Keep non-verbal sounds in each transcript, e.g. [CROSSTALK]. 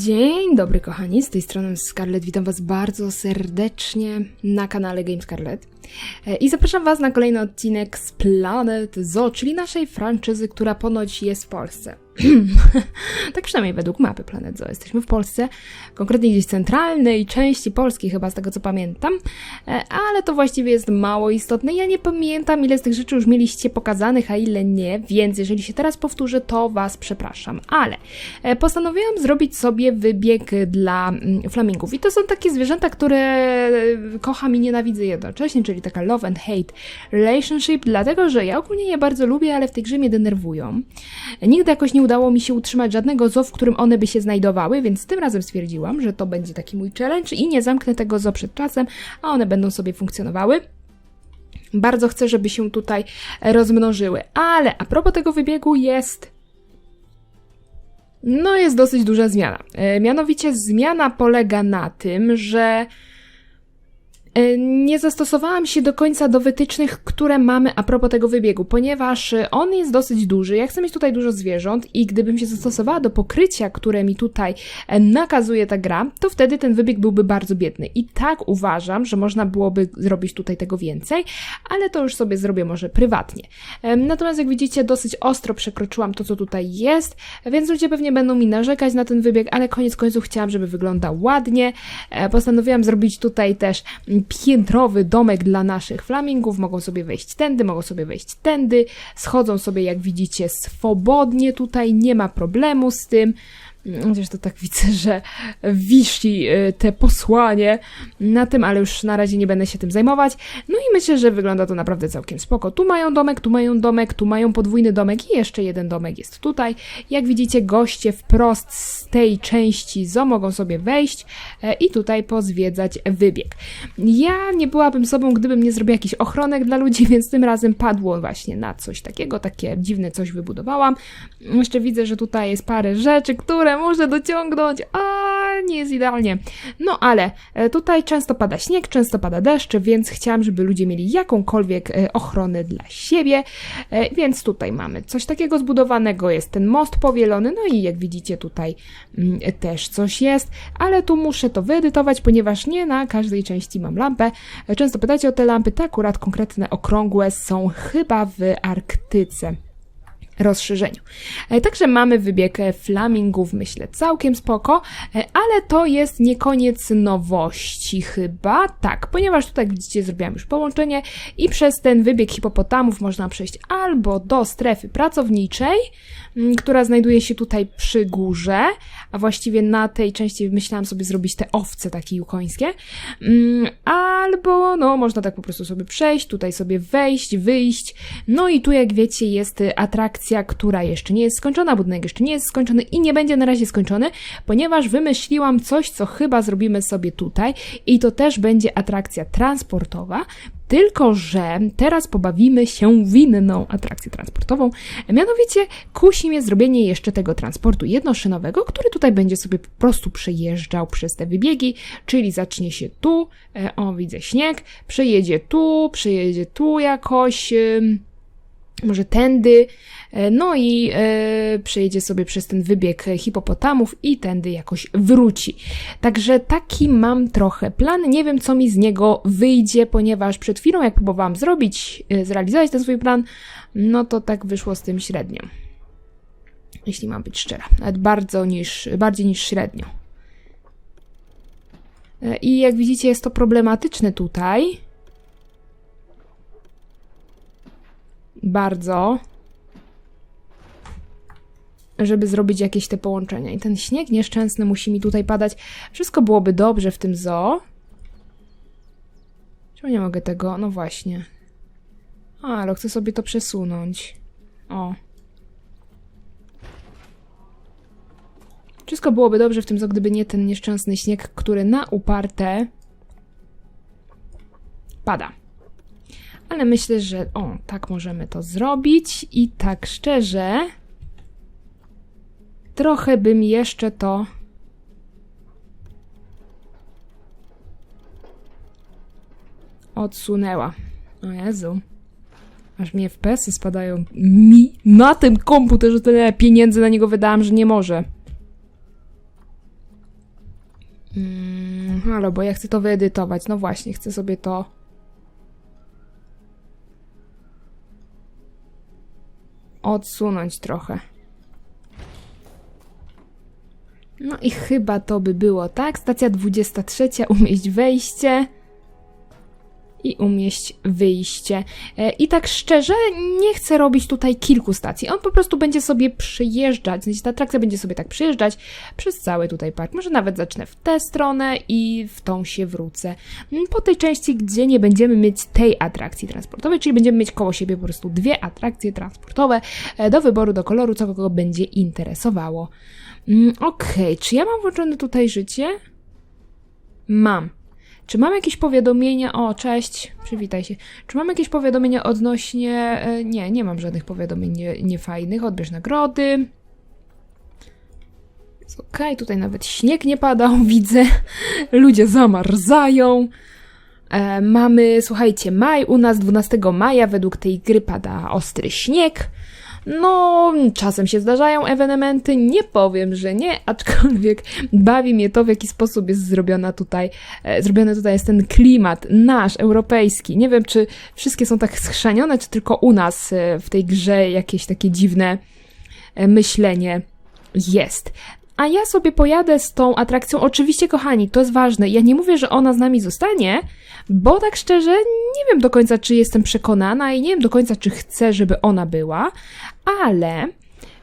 Dzień dobry kochani, z tej strony Scarlett, witam was bardzo serdecznie na kanale Game Scarlett. E, i zapraszam was na kolejny odcinek z Planet Zoo, czyli naszej franczyzy, która ponoć jest w Polsce. [CLEARS THROAT] tak przynajmniej według mapy Planet Zoo. Jesteśmy w Polsce, konkretnie gdzieś centralnej części Polski chyba, z tego co pamiętam, E, ale to właściwie jest mało istotne. Ja nie pamiętam ile z tych rzeczy już mieliście pokazanych, a ile nie, więc jeżeli się teraz powtórzę, to was przepraszam. Ale e, postanowiłam zrobić sobie wybieg dla mm, flamingów i to są takie zwierzęta, które e, kocham i nienawidzę jednocześnie, czyli taka love and hate relationship, dlatego że ja ogólnie je bardzo lubię, ale w tej grze mnie denerwują. Nigdy jakoś nie udało mi się utrzymać żadnego zoo, w którym one by się znajdowały, więc tym razem stwierdziłam, że to będzie taki mój challenge i nie zamknę tego zoo przed czasem, a one będą sobie funkcjonowały. Bardzo chcę, żeby się tutaj rozmnożyły. Ale a propos tego wybiegu jest. No, jest dosyć duża zmiana. E, Mianowicie zmiana polega na tym, że E, Nie zastosowałam się do końca do wytycznych, które mamy a propos tego wybiegu, ponieważ e, on jest dosyć duży. Ja chcę mieć tutaj dużo zwierząt i gdybym się zastosowała do pokrycia, które mi tutaj e, nakazuje ta gra, to wtedy ten wybieg byłby bardzo biedny. I tak uważam, że można byłoby zrobić tutaj tego więcej, ale to już sobie zrobię może prywatnie. Natomiast jak widzicie, dosyć ostro przekroczyłam to, co tutaj jest, więc ludzie pewnie będą mi narzekać na ten wybieg, ale koniec końców chciałam, żeby wyglądał ładnie. E, Postanowiłam zrobić tutaj też piętrowy domek dla naszych flamingów. Mogą sobie wejść tędy, mogą sobie wejść tędy. Schodzą sobie, jak widzicie, swobodnie tutaj, nie ma problemu z tym. Mm, Chociaż to tak widzę, że wisi y, te posłanie na tym, ale już na razie nie będę się tym zajmować. No i myślę, że wygląda to naprawdę całkiem spoko. Tu mają domek, tu mają domek, tu mają podwójny domek i jeszcze jeden domek jest tutaj. Jak widzicie, goście wprost z tej części zo mogą sobie wejść e, i tutaj pozwiedzać wybieg. Ja nie byłabym sobą, gdybym nie zrobiła jakichś ochronek dla ludzi, [LAUGHS] więc tym razem padło właśnie na coś takiego, takie dziwne coś wybudowałam. Jeszcze widzę, że tutaj jest parę rzeczy, które muszę dociągnąć, a nie jest idealnie. No ale e, tutaj często pada śnieg, często pada deszcz, więc chciałam, żeby ludzie mieli jakąkolwiek e, ochronę dla siebie, e, więc tutaj mamy coś takiego zbudowanego, jest ten most powielony, no i jak widzicie tutaj mm, też coś jest, ale tu muszę to wyedytować, ponieważ nie na każdej części mam lampę. Często pytacie o te lampy, te akurat konkretne okrągłe są chyba w Arktyce rozszerzeniu. E, Także mamy wybieg e, flamingów, myślę, całkiem spoko, e, ale to jest nie koniec nowości chyba, tak, ponieważ tutaj widzicie zrobiłam już połączenie i przez ten wybieg hipopotamów można przejść albo do strefy pracowniczej, która znajduje się tutaj przy górze, a właściwie na tej części myślałam sobie zrobić te owce takie jukońskie, albo no można tak po prostu sobie przejść, tutaj sobie wejść, wyjść, no i tu jak wiecie jest atrakcja, która jeszcze nie jest skończona, budynek jeszcze nie jest skończony i nie będzie na razie skończony, ponieważ wymyśliłam coś, co chyba zrobimy sobie tutaj. I to też będzie atrakcja transportowa, tylko, że teraz pobawimy się w inną atrakcję transportową. Mianowicie kusi mnie zrobienie jeszcze tego transportu jednoszynowego, który tutaj będzie sobie po prostu przejeżdżał przez te wybiegi, czyli zacznie się tu, e, o widzę śnieg, przejedzie tu, przejedzie tu jakoś. Może tędy, e, no i e, przejedzie sobie przez ten wybieg hipopotamów i tędy jakoś wróci. Także taki mam trochę plan. Nie wiem, co mi z niego wyjdzie, ponieważ przed chwilą, jak próbowałam zrobić, e, zrealizować ten swój plan, no to tak wyszło z tym średnio. Jeśli mam być szczera. Nawet bardzo niż, bardziej niż średnio. E, I jak widzicie, jest to problematyczne tutaj. Bardzo, żeby zrobić jakieś te połączenia. I ten śnieg nieszczęsny musi mi tutaj padać. Wszystko byłoby dobrze w tym zoo. Czemu nie mogę tego? No właśnie. A, ale chcę sobie to przesunąć. O. Wszystko byłoby dobrze w tym zoo, gdyby nie ten nieszczęsny śnieg, który na uparte pada. Ale myślę, że o, tak możemy to zrobić i tak szczerze trochę bym jeszcze to odsunęła. O Jezu. Aż mi FPS-y spadają. Mi na tym komputerze tyle pieniędzy na niego wydałam, że nie może. Mm, halo, bo ja chcę to wyedytować. No właśnie, chcę sobie to. Odsunąć trochę. No i chyba to by było, tak? Stacja 23, umieść wejście i umieść wyjście. E, I tak szczerze, nie chcę robić tutaj kilku stacji. On po prostu będzie sobie przyjeżdżać, sensie ta atrakcja będzie sobie tak przyjeżdżać przez cały tutaj park. Może nawet zacznę w tę stronę i w tą się wrócę. Mm, Po tej części, gdzie nie będziemy mieć tej atrakcji transportowej, czyli będziemy mieć koło siebie po prostu dwie atrakcje transportowe e, do wyboru, do koloru, co kogo będzie interesowało. Mm, Okej, czy ja mam włączone tutaj życie? Mam. Czy mam jakieś powiadomienia? O, cześć, przywitaj się. Czy mam jakieś powiadomienia odnośnie. e, Nie, nie mam żadnych powiadomień nie- niefajnych. Odbierz nagrody. Okej, tutaj nawet śnieg nie padał, [LAUGHS] widzę. Ludzie zamarzają. E, mamy, słuchajcie, maj. U nas 12 maja według tej gry pada ostry śnieg. No, czasem się zdarzają ewenementy, nie powiem, że nie, aczkolwiek bawi mnie to, w jaki sposób jest zrobiona tutaj, e, zrobiony tutaj jest ten klimat nasz, europejski. Nie wiem, czy wszystkie są tak schrzanione, czy tylko u nas e, w tej grze jakieś takie dziwne e, myślenie jest. A ja sobie pojadę z tą atrakcją. Oczywiście, kochani, to jest ważne. Ja nie mówię, że ona z nami zostanie, bo tak szczerze nie wiem do końca, czy jestem przekonana i nie wiem do końca, czy chcę, żeby ona była, ale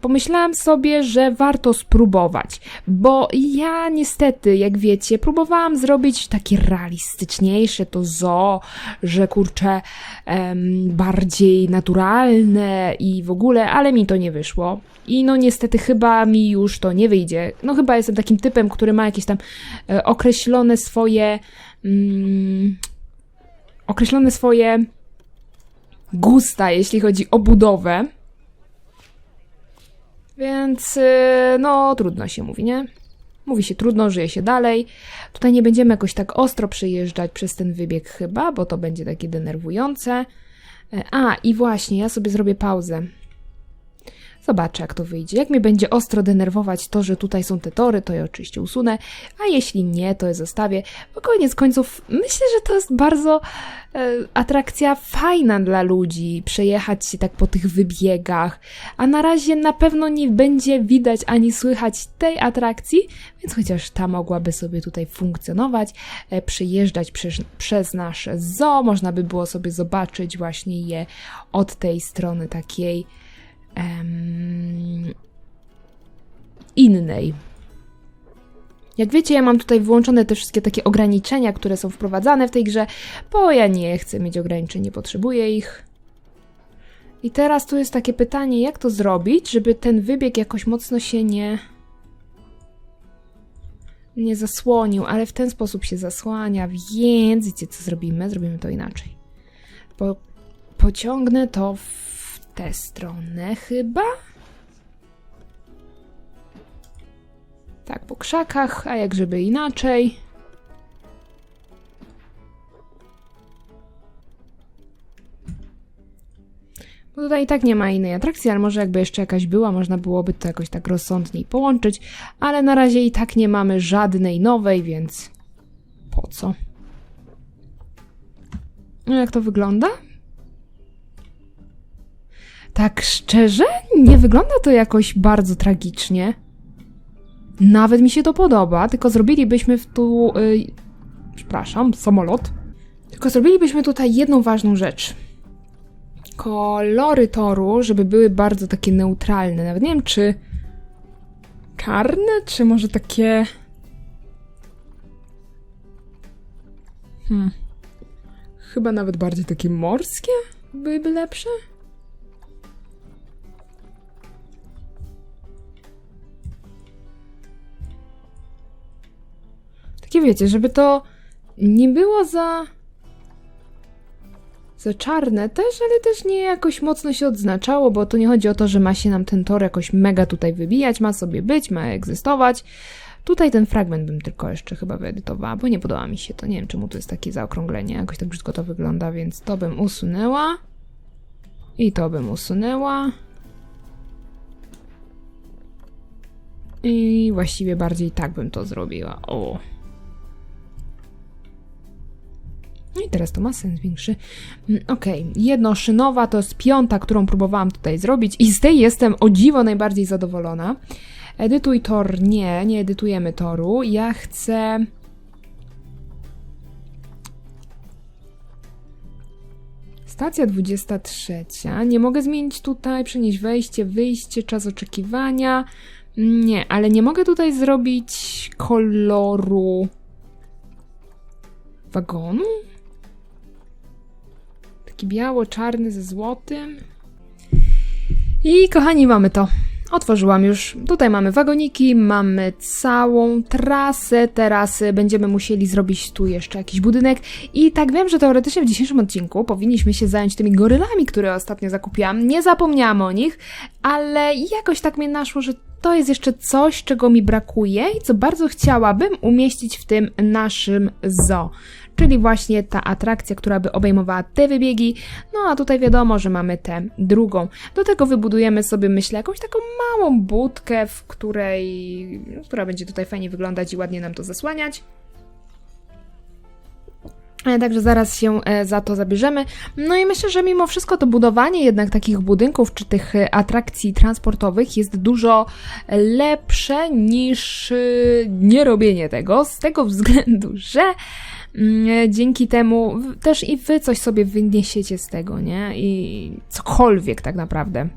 pomyślałam sobie, że warto spróbować, bo ja niestety, jak wiecie, próbowałam zrobić takie realistyczniejsze to zoo, że kurczę, em, bardziej naturalne i w ogóle, ale mi to nie wyszło. I no niestety chyba mi już to nie wyjdzie. No chyba jestem takim typem, który ma jakieś tam e, określone swoje mm, określone swoje gusta, jeśli chodzi o budowę. Więc, y, no, trudno się mówi, nie? Mówi się trudno, żyje się dalej. Tutaj nie będziemy jakoś tak ostro przejeżdżać przez ten wybieg chyba, bo to będzie takie denerwujące. E, A, i właśnie, ja sobie zrobię pauzę. Zobaczę, jak to wyjdzie. Jak mnie będzie ostro denerwować to, że tutaj są te tory, to je oczywiście usunę, a jeśli nie, to je zostawię. Bo koniec końców myślę, że to jest bardzo e, atrakcja fajna dla ludzi, przejechać się tak po tych wybiegach, a na razie na pewno nie będzie widać ani słychać tej atrakcji, więc chociaż ta mogłaby sobie tutaj funkcjonować, e, przez, przez nasze zoo, można by było sobie zobaczyć właśnie je od tej strony takiej em, innej. Jak wiecie, ja mam tutaj włączone te wszystkie takie ograniczenia, które są wprowadzane w tej grze, bo ja nie chcę mieć ograniczeń, nie potrzebuję ich. I teraz tu jest takie pytanie, jak to zrobić, żeby ten wybieg jakoś mocno się nie nie zasłonił, ale w ten sposób się zasłania, więc wiecie co zrobimy? Zrobimy to inaczej. Po, pociągnę to w tę stronę chyba? Tak, po krzakach, a jak żeby inaczej. Bo tutaj i tak nie ma innej atrakcji, ale może jakby jeszcze jakaś była, można byłoby to jakoś tak rozsądniej połączyć, ale na razie i tak nie mamy żadnej nowej, więc po co? No jak to wygląda? Tak szczerze, nie wygląda to jakoś bardzo tragicznie. Nawet mi się to podoba, tylko zrobilibyśmy w tu. Y, przepraszam, samolot. Tylko zrobilibyśmy tutaj jedną ważną rzecz. Kolory toru, żeby były bardzo takie neutralne. Nawet nie wiem, czy czarne, czy może takie. Hmm. Chyba nawet bardziej takie morskie byłyby lepsze. Takie wiecie, żeby to nie było za. za czarne też, ale też nie jakoś mocno się odznaczało, bo to nie chodzi o to, że ma się nam ten tor jakoś mega tutaj wybijać, ma sobie być, ma egzystować. Tutaj ten fragment bym tylko jeszcze chyba wyedytowała, bo nie podoba mi się to. Nie wiem, czemu tu jest takie zaokrąglenie, jakoś tak brzydko to wygląda, więc to bym usunęła. I to bym usunęła. I właściwie bardziej tak bym to zrobiła. O. No i teraz to ma sens większy. Mm, Okej, jednoszynowa to jest piąta, którą próbowałam tutaj zrobić i z tej jestem o dziwo najbardziej zadowolona. Edytuj tor, nie, nie edytujemy toru. Ja chcę... Stacja 23. Nie mogę zmienić tutaj, przenieść wejście, wyjście, czas oczekiwania. Nie, ale nie mogę tutaj zrobić koloru wagonu? Taki biało-czarny ze złotym. I kochani, mamy to. Otworzyłam już. Tutaj mamy wagoniki, mamy całą trasę. Teraz y, będziemy musieli zrobić tu jeszcze jakiś budynek. I tak wiem, że teoretycznie w dzisiejszym odcinku powinniśmy się zająć tymi gorylami, które ostatnio zakupiłam. Nie zapomniałam o nich, ale jakoś tak mnie naszło, że to jest jeszcze coś, czego mi brakuje i co bardzo chciałabym umieścić w tym naszym zoo. Czyli właśnie ta atrakcja, która by obejmowała te wybiegi. No a tutaj wiadomo, że mamy tę drugą. Do tego wybudujemy sobie, myślę, jakąś taką małą budkę, w której, która będzie tutaj fajnie wyglądać i ładnie nam to zasłaniać. E, Także zaraz się e, za to zabierzemy. No i myślę, że mimo wszystko to budowanie jednak takich budynków czy tych e, atrakcji transportowych jest dużo lepsze niż nie robienie tego, z tego względu, że dzięki temu też i wy coś sobie wyniesiecie z tego, nie? I cokolwiek tak naprawdę.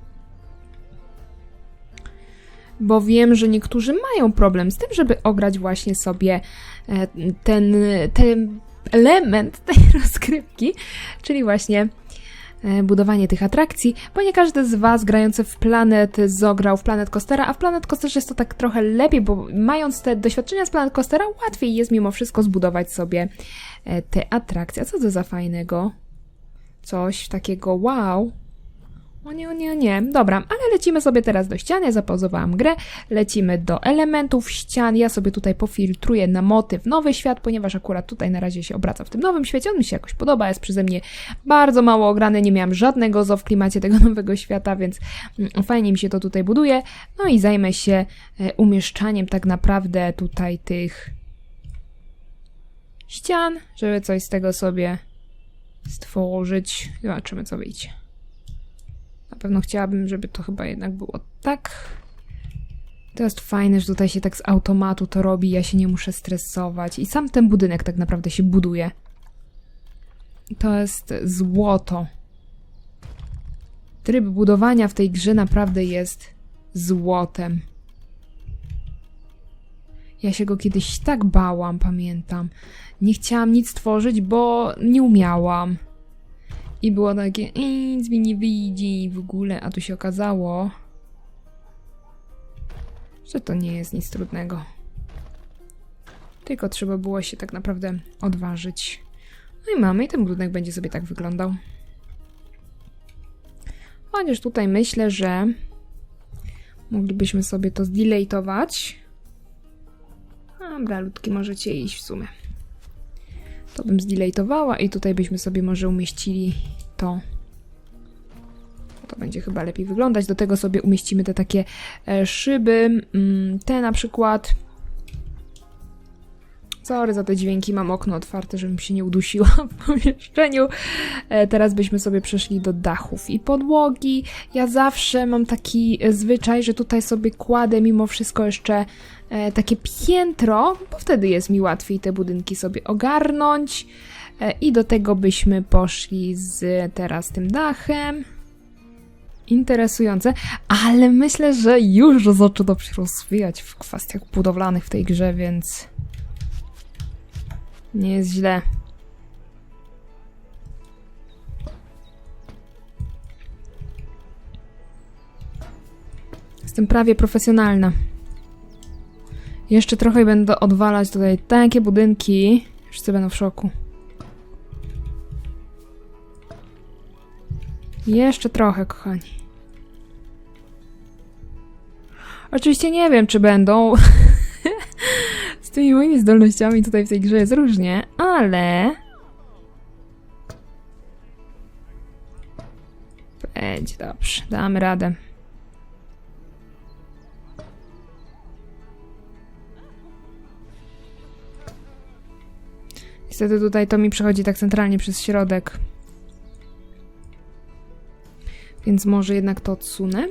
Bo wiem, że niektórzy mają problem z tym, żeby ograć właśnie sobie e, ten, ten element tej [LAUGHS] rozgrywki, czyli właśnie e, budowanie tych atrakcji, bo nie każdy z Was grający w Planet Zoo grał w Planet Coastera, a w Planet Coasterze jest to tak trochę lepiej, bo mając te doświadczenia z Planet Coastera, łatwiej jest mimo wszystko zbudować sobie e, te atrakcje. A co to za fajnego? Coś takiego wow. O nie, o nie, o nie. Dobra, ale lecimy sobie teraz do ścian. Ja zapauzowałam grę. Lecimy do elementów ścian. Ja sobie tutaj pofiltruję na motyw nowy świat, ponieważ akurat tutaj na razie się obraca w tym nowym świecie. On mi się jakoś podoba, jest przeze mnie bardzo mało ograny. Nie miałam żadnego zo w klimacie tego [LAUGHS] nowego świata, więc mm, fajnie mi się to tutaj buduje. No i zajmę się e, umieszczaniem tak naprawdę tutaj tych ścian, żeby coś z tego sobie stworzyć. Zobaczymy, co wyjdzie. Na pewno chciałabym, żeby to chyba jednak było tak. To jest fajne, że tutaj się tak z automatu to robi, ja się nie muszę stresować. I sam ten budynek tak naprawdę się buduje. To jest złoto. Tryb budowania w tej grze naprawdę jest złotem. Ja się go kiedyś tak bałam, pamiętam. Nie chciałam nic tworzyć, bo nie umiałam. I było takie, "Ej, nic mi nie wyjdzie w ogóle, a tu się okazało, że to nie jest nic trudnego. Tylko trzeba było się tak naprawdę odważyć. No i mamy, i ten budynek będzie sobie tak wyglądał. Chociaż tutaj myślę, że moglibyśmy sobie to zdeletować. Dobra, ludki, możecie iść w sumie. To bym zdeletowała i tutaj byśmy sobie może umieścili to. To będzie chyba lepiej wyglądać. Do tego sobie umieścimy te takie e, szyby. Mm, Te na przykład. Sorry za te dźwięki, mam okno otwarte, żebym się nie udusiła w pomieszczeniu. E, Teraz byśmy sobie przeszli do dachów i podłogi. Ja zawsze mam taki e, zwyczaj, że tutaj sobie kładę mimo wszystko jeszcze e, takie piętro, bo wtedy jest mi łatwiej te budynki sobie ogarnąć. I do tego byśmy poszli z teraz tym dachem. Interesujące, ale myślę, że już zaczyna się rozwijać w kwestiach budowlanych w tej grze, więc nie jest źle. Jestem prawie profesjonalna. Jeszcze trochę będę odwalać tutaj takie budynki. Wszyscy będą w szoku. Jeszcze trochę, kochani. Oczywiście nie wiem, czy będą. [LAUGHS] Tymi moimi zdolnościami tutaj w tej grze jest różnie, ale. Będzie dobrze, damy radę. Niestety tutaj to mi przechodzi tak centralnie przez środek. Więc może jednak to odsunę.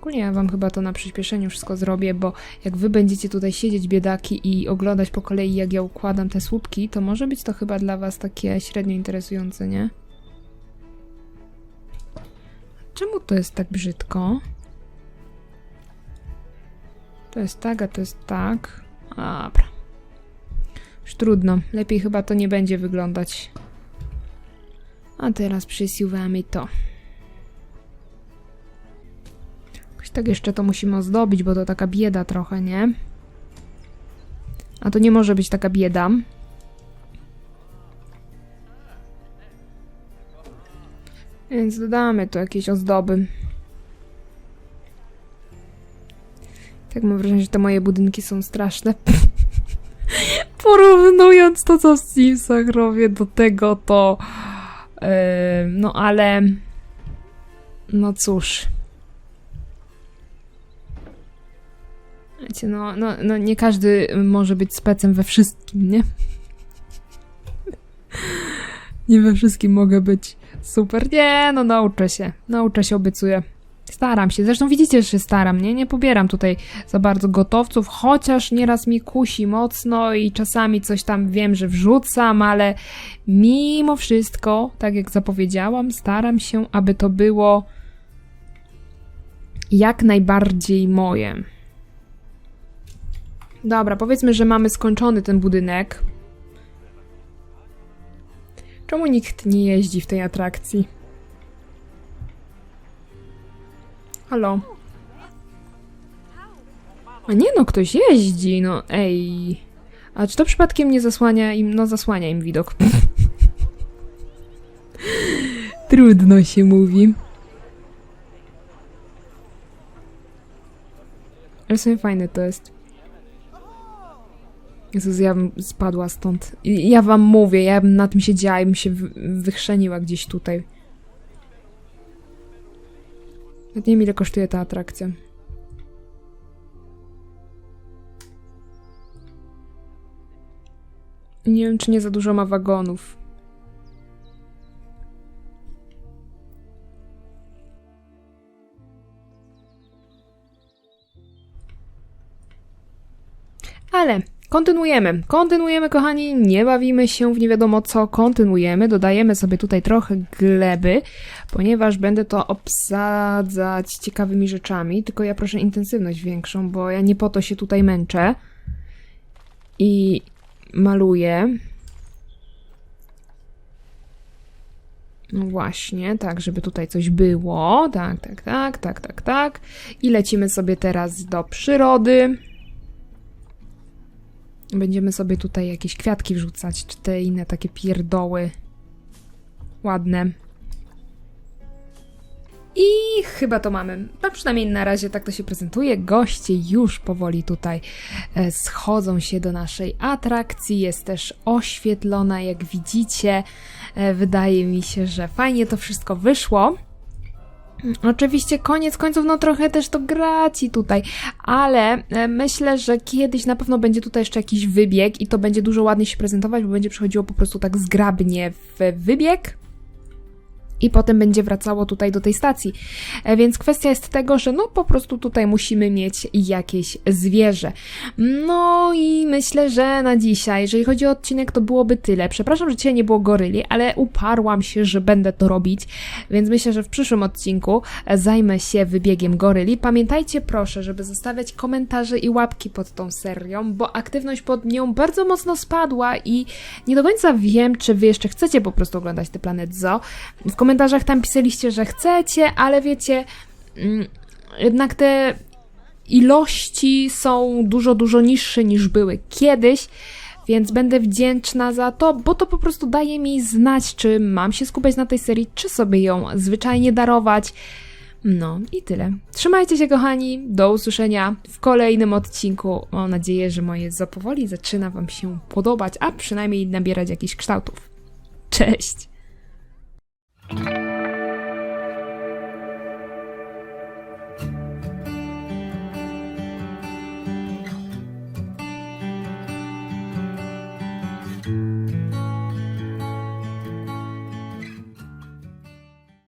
Ogólnie ja wam chyba to na przyspieszeniu wszystko zrobię, bo jak wy będziecie tutaj siedzieć biedaki i oglądać po kolei jak ja układam te słupki, to może być to chyba dla was takie średnio interesujące, nie? Czemu to jest tak brzydko? To jest tak, a to jest tak. Dobra. Już trudno. Lepiej chyba to nie będzie wyglądać. A teraz przysiłamy to. Tak jeszcze to musimy ozdobić, bo to taka bieda trochę, nie? A to nie może być taka bieda. Więc dodamy tu jakieś ozdoby. Tak mam wrażenie, że te moje budynki są straszne. [LAUGHS] Porównując to, co w Simsach robię do tego, to... Yy, no ale... No cóż... Wiecie, no, no, no nie każdy może być specem we wszystkim, nie? Nie we wszystkim mogę być super. Nie, no nauczę się. Nauczę się, obiecuję. Staram się. Zresztą widzicie, że się staram, nie? Nie pobieram tutaj za bardzo gotowców, chociaż nieraz mi kusi mocno i czasami coś tam wiem, że wrzucam, ale mimo wszystko, tak jak zapowiedziałam, staram się, aby to było jak najbardziej moje. Dobra, powiedzmy, że mamy skończony ten budynek. Czemu nikt nie jeździ w tej atrakcji? Halo? A nie no, ktoś jeździ, no ej. A czy to przypadkiem nie zasłania im, no zasłania im widok. [LAUGHS] Trudno się mówi. Ale w sumie fajne to jest. Jezus, ja bym spadła stąd. I ja wam mówię, ja bym na tym siedziała i bym się wy- wychrzeniła gdzieś tutaj. Nawet nie wiem, ile kosztuje ta atrakcja. Nie wiem, czy nie za dużo ma wagonów. Ale kontynuujemy. Kontynuujemy, kochani. Nie bawimy się w nie wiadomo co. Kontynuujemy. Dodajemy sobie tutaj trochę gleby, ponieważ będę to obsadzać ciekawymi rzeczami. Tylko ja proszę intensywność większą, bo ja nie po to się tutaj męczę. I maluję. No właśnie, tak, żeby tutaj coś było. Tak, tak, tak, tak, tak, tak. I lecimy sobie teraz do przyrody. Będziemy sobie tutaj jakieś kwiatki wrzucać, czy te inne takie pierdoły. Ładne. I chyba to mamy. A przynajmniej na razie tak to się prezentuje. Goście już powoli tutaj e, schodzą się do naszej atrakcji. Jest też oświetlona, jak widzicie. E, Wydaje mi się, że fajnie to wszystko wyszło. Oczywiście koniec końców, no trochę też to graci tutaj, ale e, myślę, że kiedyś na pewno będzie tutaj jeszcze jakiś wybieg i to będzie dużo ładniej się prezentować, bo będzie przechodziło po prostu tak zgrabnie w wybieg. I potem będzie wracało tutaj do tej stacji. E, Więc kwestia jest tego, że no po prostu tutaj musimy mieć jakieś zwierzę. No i myślę, że na dzisiaj, jeżeli chodzi o odcinek, to byłoby tyle. Przepraszam, że dzisiaj nie było goryli, ale uparłam się, że będę to robić, więc myślę, że w przyszłym odcinku e, zajmę się wybiegiem goryli. Pamiętajcie proszę, żeby zostawiać komentarze i łapki pod tą serią, bo aktywność pod nią bardzo mocno spadła i nie do końca wiem, czy wy jeszcze chcecie po prostu oglądać te Planet Zoo. W komentarzach tam pisaliście, że chcecie, ale wiecie, mm, jednak te ilości są dużo, dużo niższe niż były kiedyś, więc będę wdzięczna za to, bo to po prostu daje mi znać, czy mam się skupiać na tej serii, czy sobie ją zwyczajnie darować. No i tyle. Trzymajcie się, kochani. Do usłyszenia w kolejnym odcinku. Mam nadzieję, że moje zapowoli zaczyna Wam się podobać, a przynajmniej nabierać jakichś kształtów. Cześć! Thank you.